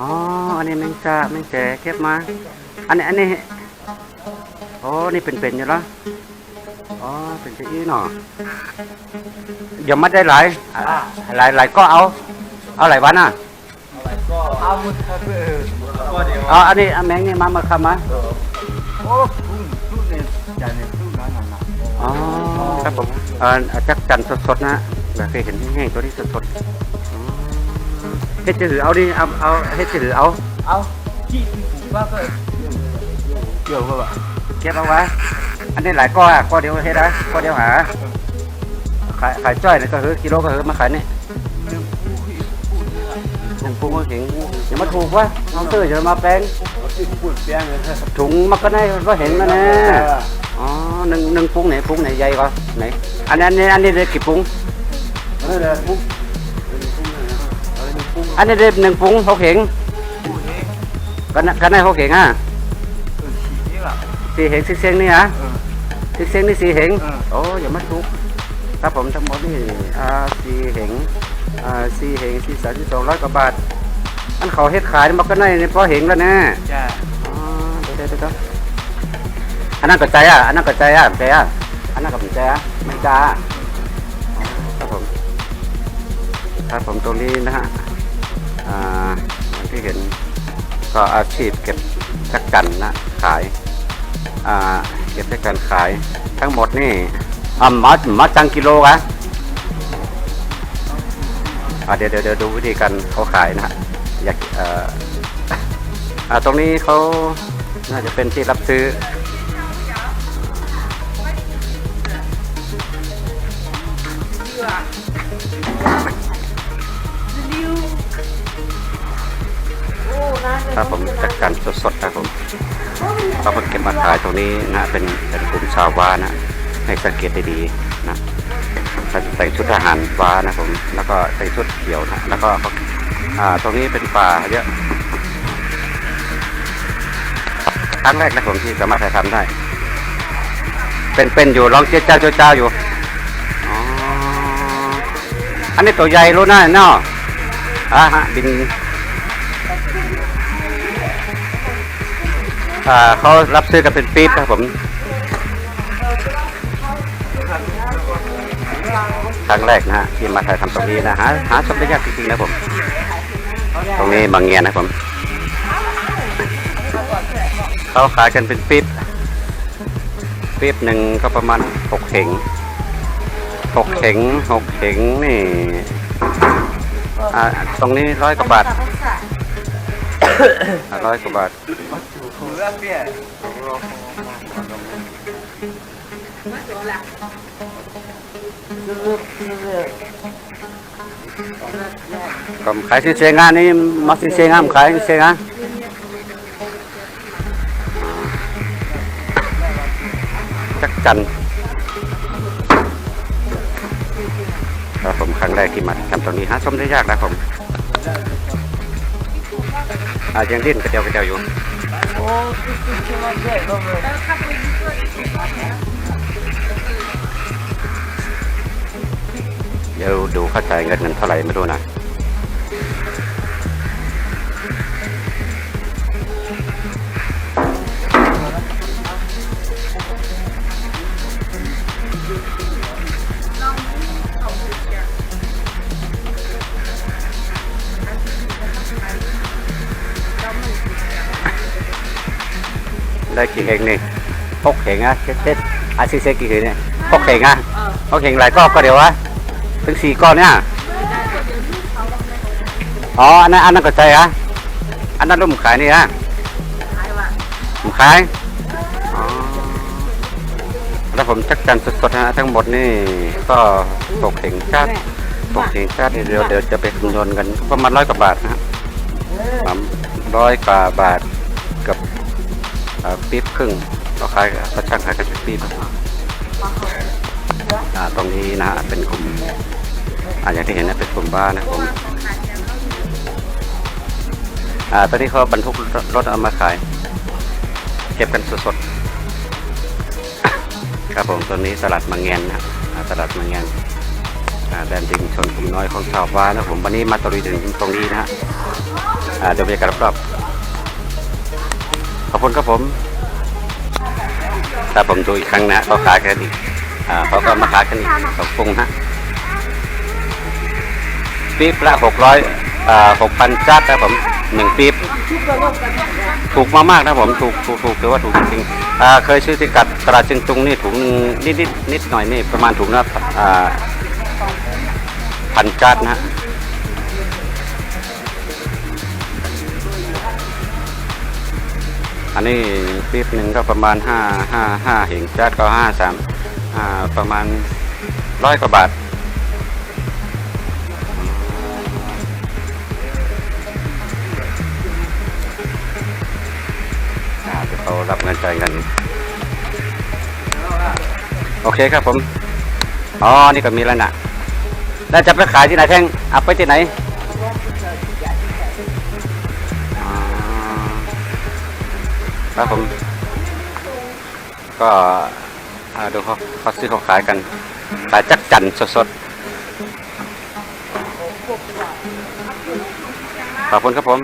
อ๋อ อันนี้แมงจาแมงแจเก็บมา อันนี้ อันนี้โอ้นี่เป็นๆอยู่แล้วอ๋อ เป็นจะอี้หนอเดี๋ยวมัดได้หลายอะหลายหลายก็เอา เอาหลายวันอะก็เอาหมดครับเออก็เดี๋ยวอ๋อ อันนี้อันแมงนี่มามาคำมาโอ้ทุ่งทุ่งเนี่ยใหญ่เนี่ยทุ่งนั้นน่ะอ๋อ ครับผมเอ่อจักจันสดๆนะแบบเคยเห็นแห้งๆตัวนี้สดๆอ๋อ เฮ็ดจะหือเอาดิเอาเอาเฮ็ดจะหือเอาเอาที่ที่ปลูกว่าก็เกี่ยวกับเก็บเอาไว้อันนี้หลายก้ออะก้อเดียวเฮ็ดได้ก้อเดียวหาขายขายจ้อยนี่ก็คือกิโลก็คือมาขายนี่เรื่องผู้ที่พูดเนี่ยถุงปรุงก็เห็นอย่ามาถูกวะน้องตื้อจะมาแปลงเขาที่พูดแป้งเลยครับถุงมันก็ได้ก็เห็นมาแน่อ๋อหนึ่งหนึ่งปรุงไหนปรุงไหนใหญ่กว่าไหนอันนี้อันนี้อันนี้ได้กี่ปรุงเออเดี๋ยวปุ๊บ ออปุ๊บอันนี้ได้หนึ่งปรุงหกเห็งปุ๊บนี่ก็น่ะก็ได้หกเห็งอะเออฉีดนี่แหละสี่เห็งสิบเซงนี่ฮะเออสิบเซงนี่สี่เห็งเออโอ้อย่ามาถูกครับผมทั้งหมดนี่อ่าสี่เห็งอ่าสี่เห็งสี่สามสี่สองร้อยกว่าบาทอันเขาเฮ็ดขายมันก็ได้ในพอเห็งแล้วนะจ้าอ๋อเดี๋ยวเดี๋ยวเดี๋ยวอันนั้นก็ใจอะอันนั้นก็ใจอะใจอะอันนั้นก็เป็นใจอะไม่จ้าอ๋อครับผมครับผมตรงนี้นะฮะ อ่าอย่างที่เห็นก็อาชีพเก็บจักจันนะขายอ่าเก็บจักจันขายทั้งหมดนี่อ่ามามาจังกิโลกะอ่าเดี๋ยวเดี๋ยวเดี๋ยวดูวิธีการเขาขายนะฮะอยากเอ่ออ่าตรงนี้เขาน่าจะเป็นที่รับซื้อ ครับผมจัดการสดๆครับผมเขามเก็บมาขายตรงนี้นะเป็นเป็นกลุ่มชาวว้านะให้สังเกตดีๆนะแต่งชุดทหารว้านะผมแล้วก็แต่ชุดเขียวนะแล้วก็อ่าตรงนี้เป็นป่าเยอะครั้งแรกนะผมที่สามารถถ่ายทำได้ เป็นเป็นอยู่ลองเจ้าเจ้าเจ้าเจ้าอยู่อ๋ออันนี้ตัวใหญ่รู้นะเนาะอ่าฮะบิน อ่าเขารับซื้อกันเป็นปี๊บครับผมครั้งแรกนะฮะที่มาถ่ายทำตรงนี้นะหาหาชมได้ยากจริงๆนะผม ตรงนี้บางเงียนะผมเขาขายกันเป็นปี๊บปี๊บหนึ่งก็ประมาณหกเข่งหกเข่งหกเข่งนี่ตรงนี้ร้อยกว่าบาทร้อยกว่าบาท ถูกแล้วเนี่ยก็ขายซีเซงานนี่มาซีเซงามขายซีเซงานจักจันครับผมครั้งแรกที่มาทำตรงนี้หาชมได้ยากนะผมอาจยังดิ้นกระเดียวกระเดียวอยู่ โอ้ที่ที่ที่มันใหญ่ก็เลยเดี๋ยวดูเข้าใจเงินเงินเท่าไหร่ไม่รู้นะ ได้กี่เฮงนี่หกเฮงอะเช็ดเช็ดอาซีเซกี่เฮงเนี่ยหกเฮงอะหกเฮงหลายก้อนก็เดี๋ยววะถึงสี่ก้อนเนี่ยอ๋ออันนั้นอันนั้นก็ใจอะอันนั้นรุ่มขายนี่ฮะผมขายอ๋อแล้วผมจักจันสดๆนะฮะทั้งหมดนี่ก็ตกเข่งชาติตกเข่งชาติเดี๋ยวเดี๋ยวจะไปคำนวณกันประมาณร้อยกว่าบาทนะฮะร้อยกว่าบาทกับเอ่อ ปี๊บครึ่งเราขายก็ช่างขายกันเป็นปี๊บตรงนี้นะฮะเป็นกลุ่มอาอย่างที่เห็นนะเป็นกลุ่มบ้านนะผมอ่าตอนนี้เขาบรรทุกรถเอามาขาย เก็บกันสดๆครับผมตัวนี้ตลาดมังเงนนะตลาดมังเงนแดนดิงชนกลุ่มน้อยของชาวบ้านนะผมวันนี้มาตรุยถึงตรงนี้นะฮะเดี๋ยวบรรยากาศรอบๆ อบคุณครับผม ถ้าผมดูอีกครั้งนะเขาขายกันอีกอ่าเขาก็มาขายกันอีกสองปรุงฮะปี๊บละหกร้อยอ่าหกพันจัดนะผมหนึ่งปี๊บถูกมากๆนะผมถูกถูกถูกถือว่าถูกจริงๆอ่าเคยซื้อที่กัดตลาดเชียงตุงนี่ถุงหนึ่งนิดนิดนิดหน่อยนี่ประมาณถุงละอ่าพันจัดนะ อันนี้ปี๊บหนึ่งก็ประมาณห้าห้าห้าเหงจัดก็ห้าสามประมาณร้อยกว่าบาทเดี๋ยวเขารับเงินจ่ายเงินโอเคครับผม อ๋อ นี่ก็มีแล้วนะแล้วจะไปขายที่ไหนแท่งเอาไปที่ไหน ครับผม ก็ดูเขาเขาซื้อเขาขายกัน ขายจักจันสดๆ ขอบคุณครับผม